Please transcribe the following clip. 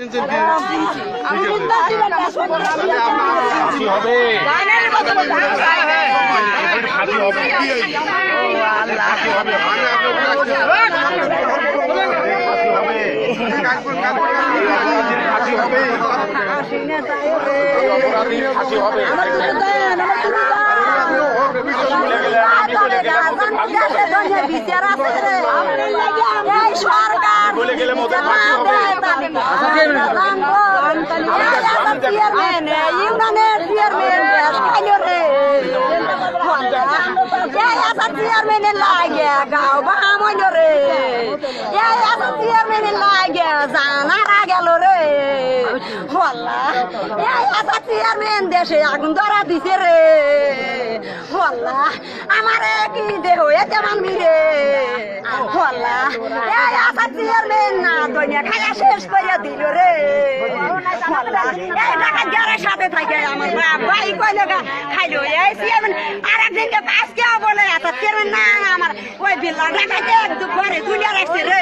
খাসি হবে খাসি হবে খাসি হবে খাসি বলে গেলে মোদের ফাঁসি হবে। চেয়ারম্যানের লাগে গাও বামন রে। চেয়ারম্যানের লাগে জানারা গেল রে। হল্লা চেয়ারম্যান দেশে আগুন ধরা দিছে রে। হল্লা আমারে কি দেহ এতে মানবি রে হল্লা এই আশা চেয়ারম্যান না দুনিয়া খাইয়া শেষ করে দিল রে এই টাকা যারা সাথে থাকে আমার ভাই কইলে খাইলো এই চেয়ারম্যান আর একদিনকে আজকে বলে এত চেয়ারম্যান না আমার ওই বিল্লা টাকাতে ঘরে তুলে রাখছে রে